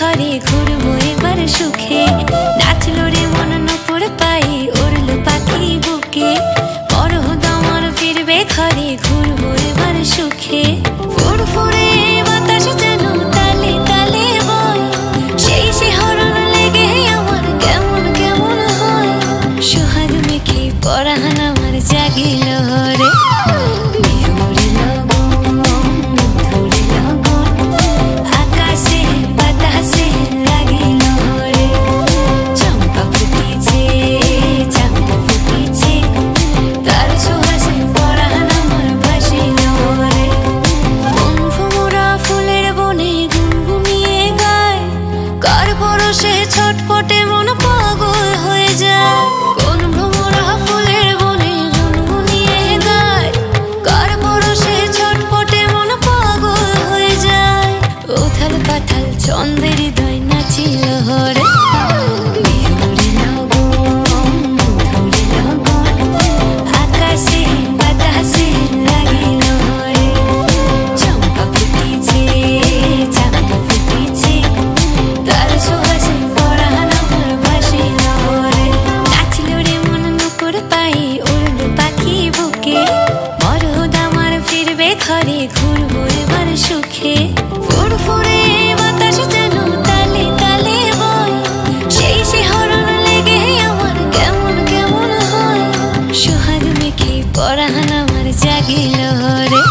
ঘরে ঘুরবো এবার সুখে। নাচলো রে মন নপুর পাই উড়লো পাখি বুকে। বড় দমর ফিরবে ঘরে ঘুরবো এবার সুখে। ফুরফুরে বাতাস যেন তালে তালে বয়। সেই শিহরণ লেগে আমার কেমন কেমন হয়। সোহাগ মেখে পরাহান আমার জাগিল রে পরশে ছটপটে মন পাগল হয়ে যায়। কোন ভ্রমরা ফুলের বনে গুনগুনিয়ে গায় কার পরশে ছটপটে মন পাগল হয়ে যায়। ওথাল পাথাল চন্দেরি হারে ঘুরবো এবার সুখে। ফুরফুরে বাতাস যেন তালে তালে বয় সেই শিহরণ লেগে আমার কেমন কেমন হয়। সোহাগ মেখে পরাহান আমার জাগিল হরে